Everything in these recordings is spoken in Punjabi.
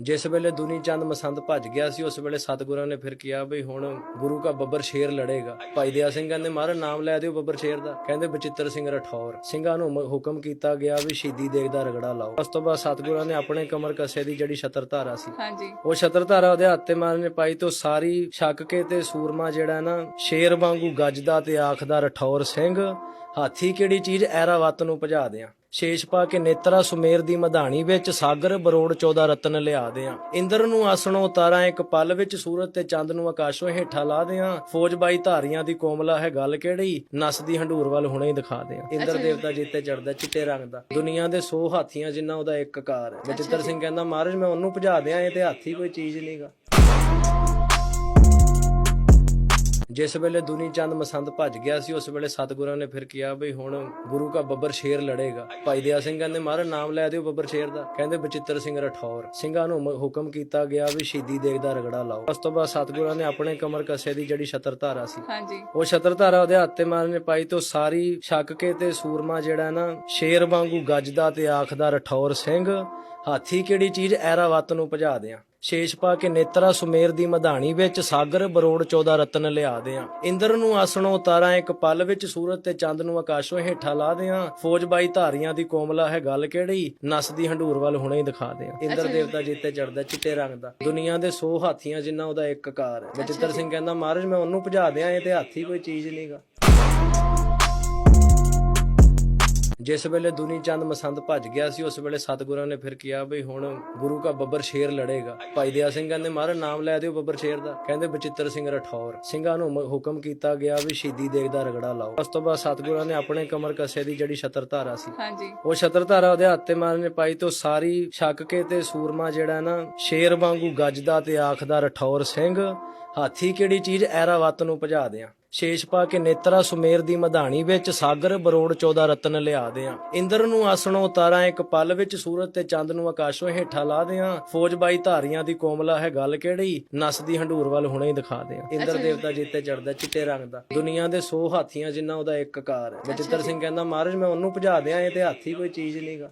ਜਿਸ ਵੇਲੇ ਦੁਨੀ ਚੰਦ ਮਸੰਦ ਭੱਜ ਗਿਆ ਸੀ ਉਸ ਵੇਲੇ ਸਤਿਗੁਰਾਂ ਨੇ ਫਿਰ ਕਿਹਾ ਵੀ ਹੁਣ ਗੁਰੂ ਕਾ ਬੱਬਰ ਸ਼ੇਰ ਲੜੇਗਾ। ਭਾਈ ਦਇਆ ਸਿੰਘ ਕਹਿੰਦੇ ਮਹਾਰਾਜ ਨਾਮ ਲੈ ਦਿਓ ਬੱਬਰ ਸ਼ੇਰ ਦਾ। ਕਹਿੰਦੇ ਬਚਿੱਤਰ ਸਿੰਘ ਰਠੌਰ। ਸਿੰਘਾਂ ਨੂੰ ਹੁਕਮ ਕੀਤਾ ਗਿਆ ਵੀ ਸ਼ਹੀਦੀ ਦੇਗ ਦਾ ਰਗੜਾ ਲਾਓ। ਉਸ ਤੋਂ ਬਾਅਦ ਸਤਿਗੁਰਾਂ ਨੇ ਆਪਣੇ ਕਮਰ ਕੱਸੇ ਦੀ ਜਿਹੜੀ ਛਤਰ ਧਾਰਾ ਸੀ ਉਹ ਛਤਰ ਧਾਰਾ ਉਹਦੇ ਹੱਥ ਤੇ ਮਾਰਨ ਨੇ ਪਾਈ ਤੋਂ ਸਾਰੀ ਛੱਕ ਕੇ ਤੇ ਸੂਰਮਾ ਜਿਹੜਾ ਨਾ ਸ਼ੇਰ ਵਾਂਗੂ ਗੱਜਦਾ ਤੇ ਆਖਦਾ ਰਠੌਰ ਸਿੰਘ ਹਾਥੀ ਕਿਹੜੀ ਚੀਜ਼ ਐਰਾਵਤ ਨੂੰ ਭਜਾ ਦਿਆਂ? ਸ਼ੇਸ਼ ਪਾ ਕੇ ਨੇਤਰਾ ਸੁਮੇਰ ਦੀ ਮਧਾਣੀ ਵਿੱਚ ਸਾਗਰ ਬਰੋੜ 14 ਰਤਨ ਲਿਆ ਦਿਆਂ। ਇੰਦਰ ਨੂੰ ਆਸਣੋਂ ਉਤਾਰਾਂ ਇੱਕ ਪਲ ਵਿੱਚ ਸੂਰਜ ਤੇ ਚੰਦ ਨੂੰ ਆਕਾਸ਼ੋਂ ਹੇਠਾਂ ਲਾ ਦਿਆਂ। ਫੌਜ ਬਾਈ ਧਾਰੀਆਂ ਦੀ ਕੋਮਲਾ ਹੈ ਗੱਲ ਕਿਹੜੀ? ਨਸਦੀ ਹੰਡੂਰ ਵੱਲ ਹੁਣੇ ਹੀ ਦਿਖਾ ਦਿਆਂ। ਇੰਦਰ ਦੇਵਤਾ ਜਿੱਤੇ ਚੜਦਾ ਚਿੱਟੇ ਰੰਗ ਦਾ। ਦੁਨੀਆ ਦੇ 100 ਹਾਥੀਆਂ ਜਿੰਨਾ ਉਹਦਾ ਇੱਕ ਕਾਰ ਹੈ। ਬਚਿੱਤਰ ਸਿੰਘ ਕਹਿੰਦਾ ਮਹਾਰਾਜ ਮੈਂ ਉਹਨੂੰ ਭਜਾ ਦਿਆਂ ਇਹ ਤੇ ਹਾਥੀ ਕੋਈ ਚੀਜ਼ ਨਹੀਂਗਾ ਜਿਸ ਵੇਲੇ ਦੁਨੀ ਚੰਦ ਮਸੰਦ ਭੱਜ ਗਿਆ ਸੀ ਉਸ ਵੇਲੇ ਸਤਿਗੁਰਾਂ ਨੇ ਫਿਰ ਕਿਹਾ ਵੀ ਹੁਣ ਗੁਰੂ ਕਾ ਬੱਬਰ ਸ਼ੇਰ ਲੜੇਗਾ। ਭਾਈ ਦਇਆ ਸਿੰਘ ਕਹਿੰਦੇ ਮਹਾਰਾਜ ਨਾਮ ਲੈ ਦਿਓ ਬੱਬਰ ਸ਼ੇਰ ਦਾ। ਕਹਿੰਦੇ ਬਚਿੱਤਰ ਸਿੰਘ ਰਠੌਰ। ਸਿੰਘਾਂ ਨੂੰ ਹੁਕਮ ਕੀਤਾ ਗਿਆ ਵੀ ਸ਼ਹੀਦੀ ਦੇਗ ਦਾ ਰਗੜਾ ਲਾਓ। ਉਸ ਤੋਂ ਬਾਅਦ ਸਤਿਗੁਰਾਂ ਨੇ ਆਪਣੇ ਕਮਰ ਕੱਸੇ ਦੀ ਜਿਹੜੀ ਛਤਰ ਧਾਰਾ ਸੀ ਹਾਂਜੀ। ਉਹ ਛਤਰ ਧਾਰਾ ਉਹਦੇ ਹੱਥ ਤੇ ਮਾਰਨ ਨੇ ਪਾਈ ਤੋਂ ਸਾਰੀ ਛੱਕ ਕੇ ਤੇ ਸੂਰਮਾ ਜਿਹੜਾ ਨਾ ਸ਼ੇਰ ਵਾਂਗੂ ਗੱਜਦਾ ਤੇ ਆਖਦਾ ਰਠੌਰ ਸਿੰਘ ਹਾਥੀ ਕਿਹੜੀ ਚੀਜ਼ ਐਰਾਵਤ ਨੂੰ ਭਜਾ ਦਿਆਂ? ਸ਼ੇਸ਼ ਪਾ ਕੇ ਨੇਤਰਾ ਸੁਮੇਰ ਦੀ ਮਧਾਣੀ ਵਿੱਚ ਸਾਗਰ ਬਰੋੜ 14 ਰਤਨ ਲਿਆ ਦਿਆਂ। ਇੰਦਰ ਨੂੰ ਆਸਣੋਂ ਉਤਾਰਾਂ ਇੱਕ ਪਲ ਵਿੱਚ ਸੂਰਜ ਤੇ ਚੰਦ ਨੂੰ ਆਕਾਸ਼ੋਂ ਹੇਠਾਂ ਲਾ ਦਿਆਂ। ਫੌਜ ਬਾਈ ਧਾਰੀਆਂ ਦੀ ਕੋਮਲਾ ਹੈ ਗੱਲ ਕਿਹੜੀ? ਨਸਦੀ ਹੰਡੂਰ ਵੱਲ ਹੁਣੇ ਹੀ ਦਿਖਾ ਦਿਆਂ। ਇੰਦਰ ਦੇਵਤਾ ਜਿੱਤੇ ਚੜਦਾ ਚਿੱਟੇ ਰੰਗ ਦਾ। ਦੁਨੀਆ ਦੇ 100 ਹਾਥੀਆਂ ਜਿੰਨਾ ਉਹਦਾ ਇੱਕ ਕਾਰ ਹੈ। ਬਚਿੱਤਰ ਸਿੰਘ ਕਹਿੰਦਾ ਮਹਾਰਾਜ ਮੈਂ ਉਹਨੂੰ ਭਜਾ ਦਿਆਂ ਇਹ ਤੇ ਹਾਥੀ ਕੋਈ ਚੀਜ਼ ਨਹੀਂਗਾ ਜਿਸ ਵੇਲੇ ਦੁਨੀ ਚੰਦ ਮਸੰਦ ਭੱਜ ਗਿਆ ਸੀ ਉਸ ਵੇਲੇ ਸਤਿਗੁਰਾਂ ਨੇ ਫਿਰ ਕਿਹਾ ਵੀ ਹੁਣ ਗੁਰੂ ਕਾ ਬੱਬਰ ਸ਼ੇਰ ਲੜੇਗਾ। ਭਾਈ ਦਇਆ ਸਿੰਘ ਕਹਿੰਦੇ ਮਹਾਰਾਜ ਨਾਮ ਲੈ ਦਿਓ ਬੱਬਰ ਸ਼ੇਰ ਦਾ। ਕਹਿੰਦੇ ਬਚਿੱਤਰ ਸਿੰਘ ਰਠੌਰ। ਸਿੰਘਾਂ ਨੂੰ ਹੁਕਮ ਕੀਤਾ ਗਿਆ ਵੀ ਸ਼ਹੀਦੀ ਦੇਗ ਦਾ ਰਗੜਾ ਲਾਓ। ਉਸ ਤੋਂ ਬਾਅਦ ਸਤਿਗੁਰਾਂ ਨੇ ਆਪਣੇ ਕਮਰ ਕੱਸੇ ਦੀ ਜਿਹੜੀ ਛਤਰ ਧਾਰਾ ਸੀ ਹਾਂਜੀ। ਉਹ ਛਤਰ ਧਾਰਾ ਉਹਦੇ ਹੱਥ ਤੇ ਮਾਰਨ ਨੇ ਪਾਈ ਤੋਂ ਸਾਰੀ ਛੱਕ ਕੇ ਤੇ ਸੂਰਮਾ ਜਿਹੜਾ ਨਾ ਸ਼ੇਰ ਵਾਂਗੂ ਗੱਜਦਾ ਤੇ ਆਖਦਾ ਰਠੌਰ ਸਿੰਘ ਹਾਥੀ ਕਿਹੜੀ ਚੀਜ਼ ਐਰਾਵਤ ਨੂੰ ਭਜਾ ਦਿਆਂ? ਸ਼ੇਸ਼ ਪਾ ਕੇ ਨੇਤਰਾ ਸੁਮੇਰ ਦੀ ਮਧਾਣੀ ਵਿੱਚ ਸਾਗਰ ਬਰੋੜ 14 ਰਤਨ ਲਿਆ ਦਿਆਂ। ਇੰਦਰ ਨੂੰ ਆਸਣੋਂ ਉਤਾਰਾਂ ਇੱਕ ਪਲ ਵਿੱਚ ਸੂਰਜ ਤੇ ਚੰਦ ਨੂੰ ਆਕਾਸ਼ੋਂ ਹੇਠਾਂ ਲਾ ਦਿਆਂ। ਫੌਜ ਬਾਈ ਧਾਰੀਆਂ ਦੀ ਕੋਮਲਾ ਹੈ ਗੱਲ ਕਿਹੜੀ? ਨਸਦੀ ਹੰਡੂਰ ਵੱਲ ਹੁਣੇ ਹੀ ਦਿਖਾ ਦਿਆਂ। ਇੰਦਰ ਦੇਵਤਾ ਜਿੱਤੇ ਚੜਦਾ ਚਿੱਟੇ ਰੰਗ ਦਾ। ਦੁਨੀਆ ਦੇ 100 ਹਾਥੀਆਂ ਜਿੰਨਾ ਉਹਦਾ ਇੱਕ ਕਾਰ ਹੈ। ਬਚਿੱਤਰ ਸਿੰਘ ਕਹਿੰਦਾ ਮਹਾਰਾਜ ਮੈਂ ਉਹਨੂੰ ਭਜਾ ਦਿਆਂ ਇਹ ਤੇ ਹਾਥੀ ਕੋਈ ਚੀਜ਼ ਨਹੀਂਗਾ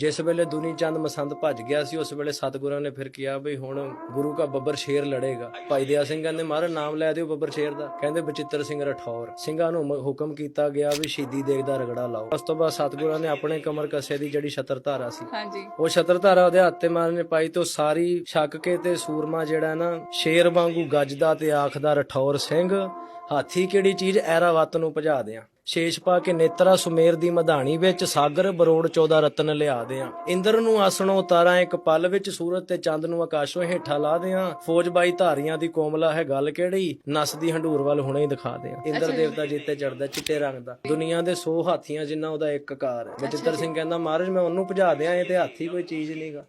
ਜਿਸ ਵੇਲੇ ਦੁਨੀ ਚੰਦ ਮਸੰਦ ਭੱਜ ਗਿਆ ਸੀ ਉਸ ਵੇਲੇ ਸਤਿਗੁਰਾਂ ਨੇ ਫਿਰ ਕਿਹਾ ਵੀ ਹੁਣ ਗੁਰੂ ਕਾ ਬੱਬਰ ਸ਼ੇਰ ਲੜੇਗਾ। ਭਾਈ ਦਇਆ ਸਿੰਘ ਕਹਿੰਦੇ ਮਹਾਰਾਜ ਨਾਮ ਲੈ ਦਿਓ ਬੱਬਰ ਸ਼ੇਰ ਦਾ। ਕਹਿੰਦੇ ਬਚਿੱਤਰ ਸਿੰਘ ਰਠੌਰ। ਸਿੰਘਾਂ ਨੂੰ ਹੁਕਮ ਕੀਤਾ ਗਿਆ ਵੀ ਸ਼ਹੀਦੀ ਦੇਗ ਦਾ ਰਗੜਾ ਲਾਓ। ਉਸ ਤੋਂ ਬਾਅਦ ਸਤਿਗੁਰਾਂ ਨੇ ਆਪਣੇ ਕਮਰ ਕੱਸੇ ਦੀ ਜਿਹੜੀ ਛਤਰ ਧਾਰਾ ਸੀ ਹਾਂਜੀ। ਉਹ ਛਤਰ ਧਾਰਾ ਉਹਦੇ ਹੱਥ ਤੇ ਮਾਰਨ ਨੇ ਪਾਈ ਤੋਂ ਸਾਰੀ ਛੱਕ ਕੇ ਤੇ ਸੂਰਮਾ ਜਿਹੜਾ ਨਾ ਸ਼ੇਰ ਵਾਂਗੂ ਗੱਜਦਾ ਤੇ ਆਖਦਾ ਰਠੌਰ ਸਿੰਘ ਹਾਥੀ ਕਿਹੜੀ ਚੀਜ਼ ਐਰਾਵਤ ਨੂੰ ਭਜਾ ਦਿਆਂ? ਸ਼ੇਸ਼ ਪਾ ਕੇ ਨੇਤਰਾ ਸੁਮੇਰ ਦੀ ਮਧਾਣੀ ਵਿੱਚ ਸਾਗਰ ਬਰੋੜ 14 ਰਤਨ ਲਿਆ ਦਿਆਂ। ਇੰਦਰ ਨੂੰ ਆਸਣੋਂ ਉਤਾਰਾਂ ਇੱਕ ਪਲ ਵਿੱਚ ਸੂਰਜ ਤੇ ਚੰਦ ਨੂੰ ਆਕਾਸ਼ੋਂ ਹੇਠਾਂ ਲਾ ਦਿਆਂ। ਫੌਜ ਬਾਈ ਧਾਰੀਆਂ ਦੀ ਕੋਮਲਾ ਹੈ ਗੱਲ ਕਿਹੜੀ? ਨਸਦੀ ਹੰਡੂਰ ਵੱਲ ਹੁਣੇ ਹੀ ਦਿਖਾ ਦਿਆਂ। ਇੰਦਰ ਦੇਵਤਾ ਜਿੱਤੇ ਚੜਦਾ ਚਿੱਟੇ ਰੰਗ ਦਾ। ਦੁਨੀਆ ਦੇ 100 ਹਾਥੀਆਂ ਜਿੰਨਾ ਉਹਦਾ ਇੱਕ ਕਾਰ ਹੈ। ਬਚਿੱਤਰ ਸਿੰਘ ਕਹਿੰਦਾ ਮਹਾਰਾਜ ਮੈਂ ਉਹਨੂੰ ਭਜਾ ਦਿਆਂ ਇਹ ਤੇ ਹਾਥੀ ਕੋਈ ਚੀਜ਼ ਨਹੀਂਗਾ